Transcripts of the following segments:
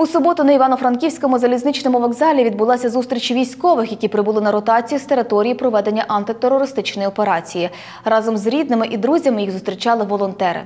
У суботу на Івано-Франківському залізничному вокзалі відбулася зустріч військових, які прибули на ротацію з території проведення антитерористичної операції. Разом з рідними і друзями їх зустрічали волонтери.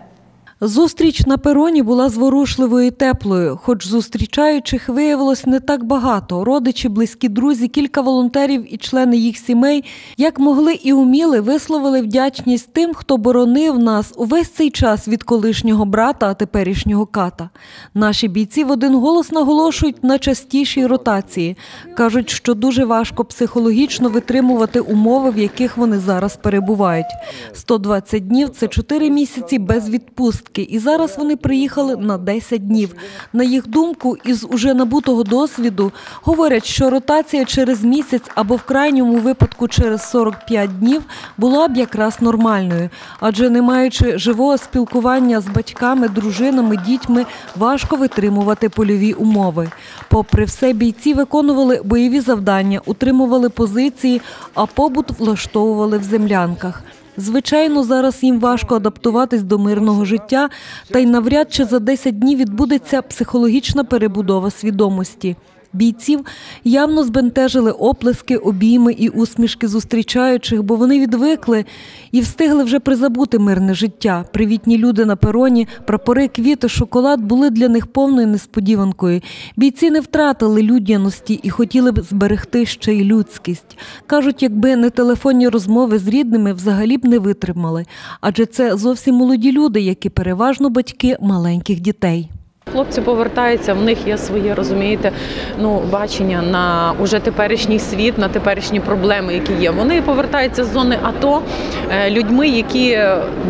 Зустріч на пероні була зворушливою і теплою, хоч зустрічаючих виявилось не так багато. Родичі, близькі друзі, кілька волонтерів і члени їх сімей, як могли і уміли, висловили вдячність тим, хто боронив нас увесь цей час від колишнього брата, а теперішнього ката. Наші бійці в один голос наголошують на частішій ротації. кажуть, що дуже важко психологічно витримувати умови, в яких вони зараз перебувають. 120 днів це 4 місяці без відпустки, і зараз вони приїхали на 10 днів. На їх думку, із уже набутого досвіду говорять, що ротація через місяць або в крайньому випадку через 45 днів була б якраз нормальною, адже не маючи живого спілкування з батьками, дружинами, дітьми, важко витримувати польові умови. Попри все, бійці виконували бойові завдання, утримували позиції, а побут влаштовували в землянках. Звичайно, зараз їм важко адаптуватись до мирного життя, та й навряд чи за 10 днів відбудеться психологічна перебудова свідомості. Бійців явно збентежили оплески, обійми і усмішки зустрічаючих, бо вони відвикли і встигли вже призабути мирне життя. Привітні люди на пероні, прапори, квіти, шоколад були для них повною несподіванкою. Бійці не втратили людяності і хотіли б зберегти ще й людськість. Кажуть, якби не телефонні розмови з рідними, взагалі б не витримали. Адже це зовсім молоді люди, які переважно батьки маленьких дітей. Хлопці повертаються, в них є своє, розумієте, ну бачення на уже теперішній світ, на теперішні проблеми, які є. Вони повертаються з зони АТО е, людьми, які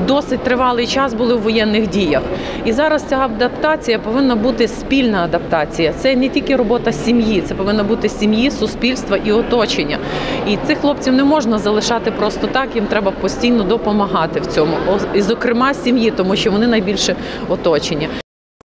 досить тривалий час були в воєнних діях. І зараз ця адаптація повинна бути спільна адаптація. Це не тільки робота сім'ї, це повинна бути сім'ї, суспільства і оточення. І цих хлопців не можна залишати просто так. Їм треба постійно допомагати в цьому, і зокрема сім'ї, тому що вони найбільше оточення.